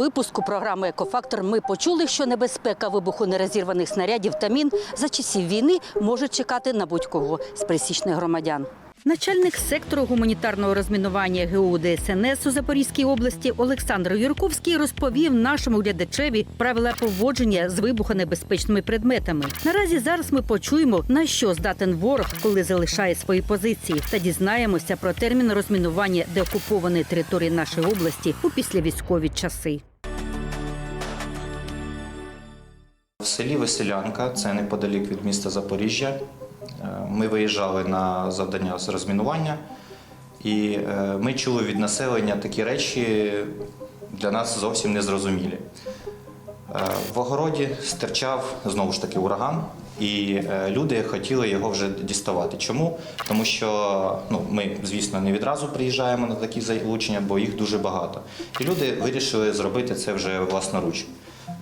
випуску програми Екофактор ми почули, що небезпека вибуху нерозірваних снарядів та мін за часів війни може чекати на будь-кого з пересічних громадян. Начальник сектору гуманітарного розмінування ГУ ДСНС у Запорізькій області Олександр Юрковський розповів нашому глядачеві правила поводження з вибухонебезпечними предметами. Наразі зараз ми почуємо на що здатен ворог, коли залишає свої позиції, та дізнаємося про термін розмінування деокупованої території нашої області у післявійськові часи. Селі Веселянка, це неподалік від міста Запоріжжя. е, Ми виїжджали на завдання з розмінування, і е, ми чули від населення такі речі для нас зовсім незрозумілі. Е, В огороді стирчав знову ж таки ураган, і люди хотіли його вже діставати. Чому? Тому що ну, ми, звісно, не відразу приїжджаємо на такі залучення, бо їх дуже багато. І люди вирішили зробити це вже власноруч.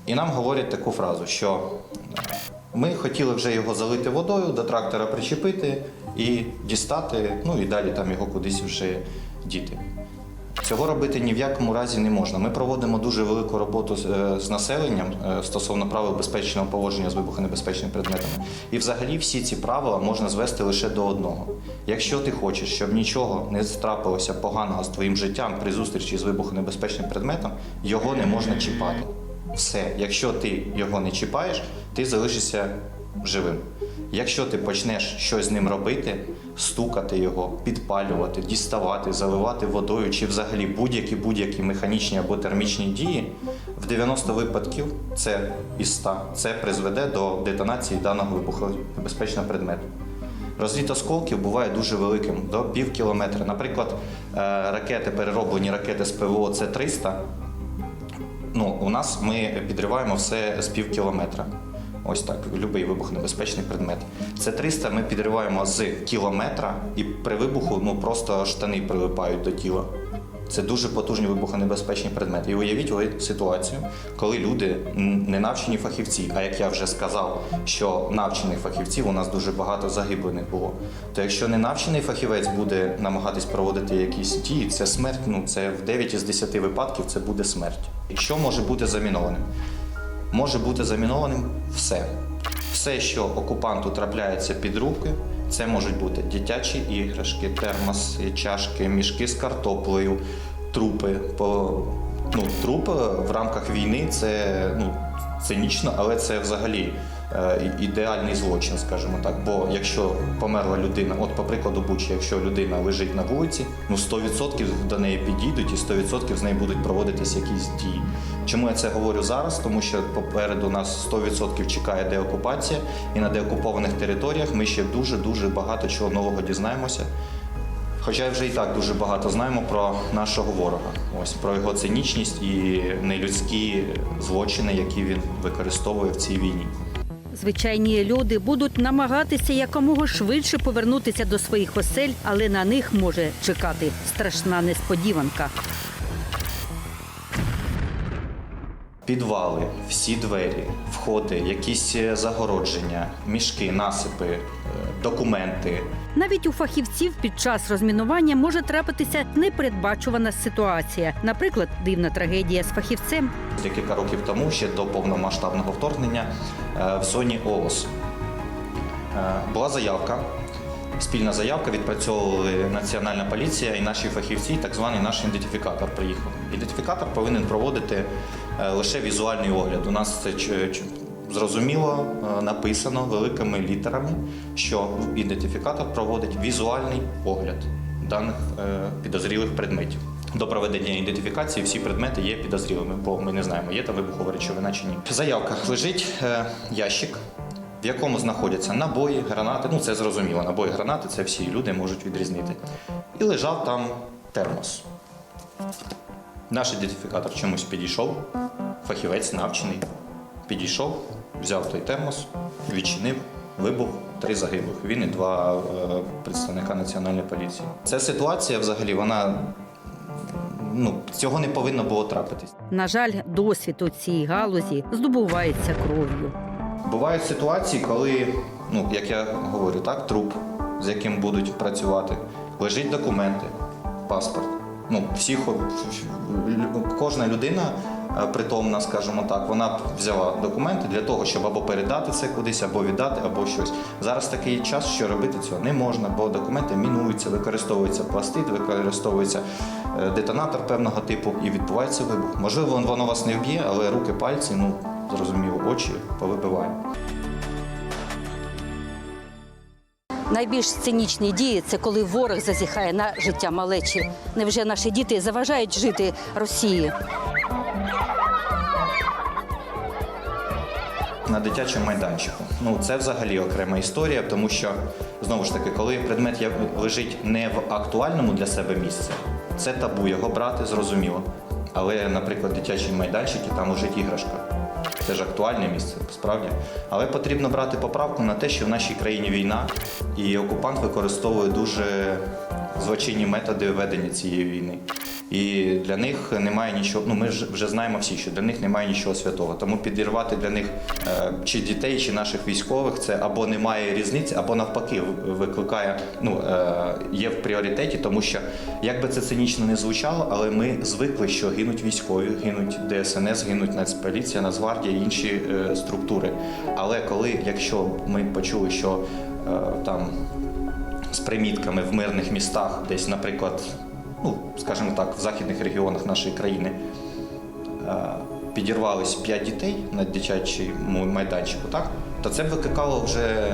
І нам говорять таку фразу, що ми хотіли вже його залити водою, до трактора причепити і дістати, ну і далі там його кудись вже діти. Цього робити ні в якому разі не можна. Ми проводимо дуже велику роботу з, е, населенням е, стосовно правил безпечного поводження з вибухонебезпечними предметами. І взагалі всі ці правила можна звести лише до одного. Якщо ти хочеш, щоб нічого не трапилося поганого з твоїм життям при зустрічі з вибухонебезпечним предметом, його не можна чіпати. Все, якщо ти його не чіпаєш, ти залишишся живим. Якщо ти почнеш щось з ним робити, стукати його, підпалювати, діставати, заливати водою чи взагалі будь-які будь-які механічні або термічні дії, в 90 випадків це із 100, це призведе до детонації даного вибухонебезпечного предмету. Розліт осколків буває дуже великим, до пів кілометра. Наприклад, е, ракети, перероблені ракети з ПВО це 300, Ну, у нас ми підриваємо все з пів кілометра. Ось так, будь-який вибухонебезпечний предмет. Це 300 ми підриваємо з кілометра, і при вибуху ну, просто штани прилипають до тіла. Це дуже потужні вибухонебезпечні предмети. І уявіть ви ситуацію, коли люди не навчені фахівці, а як я вже сказав, що навчених фахівців у нас дуже багато загиблених було. То якщо не навчений фахівець буде намагатись проводити якісь дії, це смерть. Ну це в 9 із 10 випадків це буде смерть. Що може бути замінованим? Може бути замінованим все. Все, що окупанту трапляється під руки, це можуть бути дитячі іграшки, термоси, чашки, мішки з картоплею, трупи. По, ну, труп в рамках війни це ну, цинічно, але це взагалі ідеальний злочин, скажімо так. Бо якщо померла людина, от по прикладу Бучі, якщо людина лежить на вулиці, ну 100% до неї підійдуть і 100% з нею будуть проводитись якісь дії. Чому я це говорю зараз? Тому що попереду нас 100% чекає деокупація, і на деокупованих територіях ми ще дуже дуже багато чого нового дізнаємося. Хоча вже і так дуже багато знаємо про нашого ворога, ось про його цинічність і нелюдські злочини, які він використовує в цій війні. Звичайні люди будуть намагатися якомога швидше повернутися до своїх осель, але на них може чекати страшна несподіванка. Підвали, всі двері, входи, якісь е, загородження, мішки, насипи, е, документи, Навіть у фахівців під час розмінування може трапитися непередбачувана ситуація, наприклад, дивна трагедія з фахівцем. Декілька років тому, ще до повномасштабного вторгнення, е, в зоні ООС була заявка, спільна заявка, відпрацьовували Національна поліція і наші фахівці, так званий наш ідентифікатор приїхав. Ідентифікатор повинен проводити лише візуальний огляд. У нас це зрозуміло е, написано великими літерами, що ідентифікатор проводить візуальний огляд даних е, підозрілих предметів. До проведення ідентифікації всі предмети є підозрілими, бо ми не знаємо, є там вибухова речовина чи ні. Заявка лежить е, ящик, в якому знаходяться набої, гранати. Ну це зрозуміло. Набої, гранати це всі люди можуть відрізнити. І лежав там термос. Наш ідентифікатор чомусь підійшов, фахівець навчений. Підійшов, взяв той термос, відчинив, вибух, три загиблих. Він і два е, представника національної поліції. Ця ситуація взагалі, вона ну, цього не повинно було трапитись. На жаль, досвід у цій галузі здобувається кров'ю. Бувають ситуації, коли, ну як я говорю, так, труп, з яким будуть працювати, лежить документи, паспорт. Ну, всі, хо- кожна людина е, притомна, скажімо так, вона б взяла документи для того, щоб або передати це кудись, або віддати, або щось. Зараз такий час, що робити цього не можна, бо документи мінуються, використовується пластид, використовується е, детонатор певного типу і відбувається вибух. Можливо, воно вас не вб'є, але руки, пальці, ну зрозуміло, очі повибиває. Найбільш цинічні дії це коли ворог зазіхає на життя малечі. Невже наші діти заважають жити Росії? на дитячому майданчику. Ну це взагалі окрема історія, тому що знову ж таки, коли предмет лежить не в актуальному для себе місці, це табу його брати, зрозуміло. Але, наприклад, дитячі майданчики там лежить іграшка. Це ж актуальне місце, справді. Але потрібно брати поправку на те, що в нашій країні війна, і окупант використовує дуже злочинні методи ведення цієї війни. І для них немає нічого. Ну ми ж вже знаємо всі, що для них немає нічого святого. Тому підірвати для них е, чи дітей, чи наших військових це або немає різниці, або навпаки викликає. Ну е, є в пріоритеті, тому що як би це цинічно не звучало, але ми звикли, що гинуть військові, гинуть ДСНС, гинуть Нацполіція, Нацгвардія інші е, структури. Але коли, якщо ми почули, що там з примітками в мирних містах, десь, наприклад, ну, скажімо так, в західних регіонах нашої країни е, підірвались 5 дітей на дитячому майданчику, так? то це викликало вже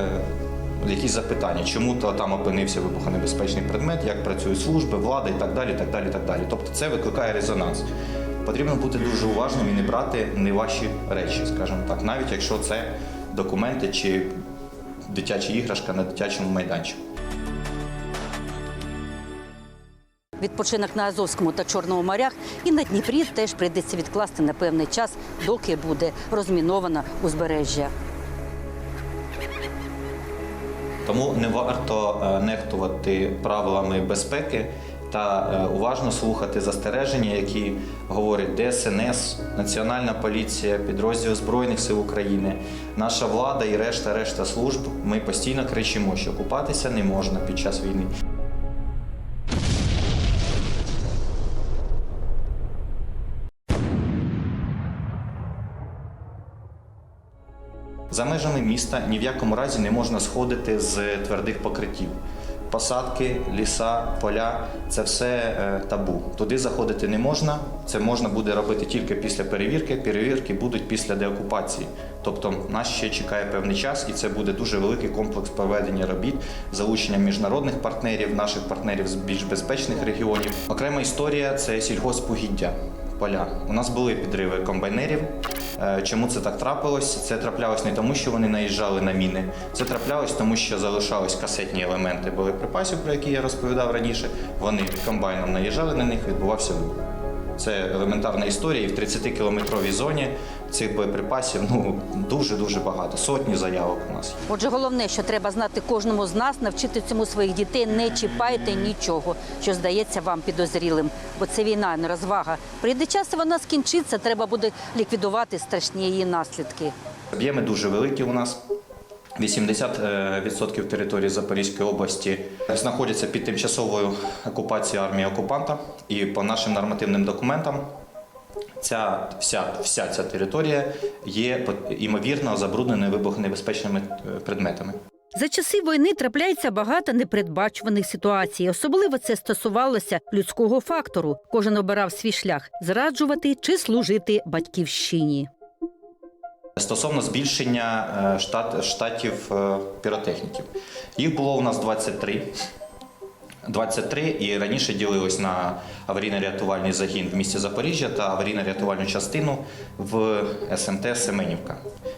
якісь запитання, чому то там опинився вибухонебезпечний предмет, як працюють служби, влада і так далі. так далі, так далі. Тобто це викликає резонанс. Потрібно бути дуже уважним і не брати не ваші речі, скажімо так, навіть якщо це документи чи дитяча іграшка на дитячому майданчику. Відпочинок на Азовському та Чорному морях і на Дніпрі теж прийдеться відкласти на певний час, доки буде розміновано узбережжя. Тому не варто е, нехтувати правилами безпеки та е, уважно слухати застереження, які говорять ДСНС, Національна поліція, підрозділ Збройних сил України, наша влада і решта решта служб. Ми постійно кричимо, що купатися не можна під час війни. За межами міста ні в якому разі не можна сходити з твердих покриттів. Посадки, ліса, поля це все е, табу. Туди заходити не можна. Це можна буде робити тільки після перевірки. Перевірки будуть після деокупації. Тобто нас ще чекає певний час, і це буде дуже великий комплекс проведення робіт, залучення міжнародних партнерів, наших партнерів з більш безпечних регіонів. Окрема історія це сільгоспугіддя. Поля. У нас були підриви комбайнерів. Е, Чому це так трапилось? Це траплялось не тому, що вони наїжджали на міни. Це траплялось тому, що залишались касетні елементи боєприпасів, про які я розповідав раніше. Вони комбайном наїжджали на них, відбувався вибух. Це елементарна історія, і в 30-кілометровій зоні цих боєприпасів ну дуже дуже багато. Сотні заявок у нас. Отже, головне, що треба знати кожному з нас, навчити цьому своїх дітей, не чіпайте нічого, що здається вам підозрілим. Бо це війна, не розвага. Прийде час, і вона скінчиться, треба буде ліквідувати страшні її наслідки. Об'єми дуже великі у нас. 80% території Запорізької області знаходяться під тимчасовою окупацією армії окупанта. І по нашим нормативним документам ця вся, вся ця територія є імовірно забрудненою вибухонебезпечними е, предметами. За часи війни трапляється багато непередбачуваних ситуацій. Особливо це стосувалося людського фактору. Кожен обирав свій шлях зраджувати чи служити батьківщині. Стосовно збільшення е, штат, штатів е, піротехніків. Їх було у нас 23. 23 і раніше ділилось на аварійно-рятувальний загін в місті Запоріжжя та аварійно-рятувальну частину в СМТ Семенівка.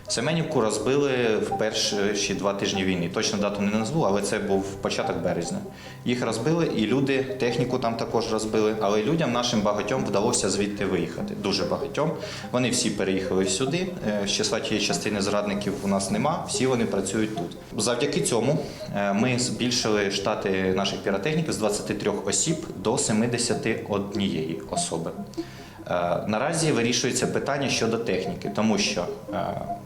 Семенівку розбили в перші два тижні війни. Точно дату не назву, але це був початок березня. Їх розбили, і люди, техніку там також розбили. Але людям нашим багатьом вдалося звідти виїхати. Дуже багатьом. Вони всі переїхали сюди. Е, З числа тієї частини зрадників у нас нема. Всі вони працюють тут. Завдяки цьому е, ми збільшили штати наших піротехніків з 23 осіб до 71 особи. Е, Наразі вирішується питання щодо техніки, тому що е,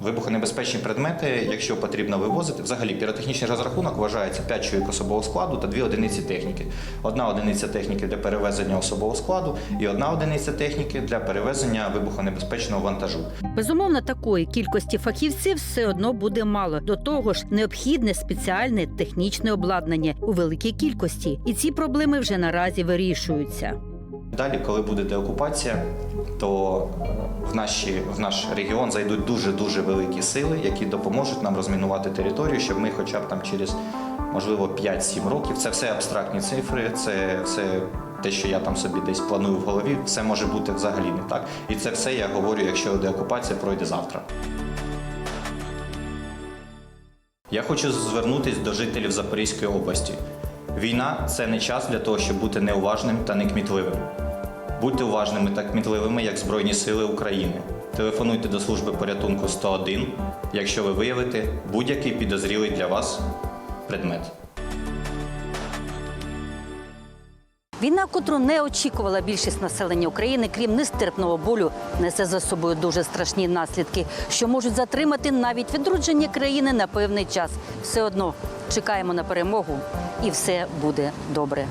вибухонебезпечні предмети, якщо потрібно вивозити, взагалі піротехнічний розрахунок вважається 5 чоловік особового складу та 2 одиниці техніки. Одна одиниця техніки для перевезення особового складу і одна одиниця техніки для перевезення вибухонебезпечного вантажу. Безумовно, такої кількості фахівців все одно буде мало. До того ж, необхідне спеціальне технічне обладнання у великій кількості, і ці проблеми вже наразі вирішуються. Далі, коли буде деокупація, то е, в, наші, в наш регіон зайдуть дуже-дуже великі сили, які допоможуть нам розмінувати територію, щоб ми хоча б там через, можливо, 5-7 років, це все абстрактні цифри, це все те, що я там собі десь планую в голові, все може бути взагалі не так. І це все я говорю, якщо деокупація пройде завтра. Я хочу звернутися до жителів Запорізької області. Війна це не час для того, щоб бути неуважним та некмітливим. Будьте уважними та кмітливими, як Збройні Сили України. Телефонуйте до служби порятунку 101, якщо ви виявите будь-який підозрілий для вас предмет. Війна, котру не очікувала більшість населення України, крім нестерпного болю, несе за собою дуже страшні наслідки, що можуть затримати навіть відродження країни на певний час. Все одно чекаємо на перемогу, і все буде добре.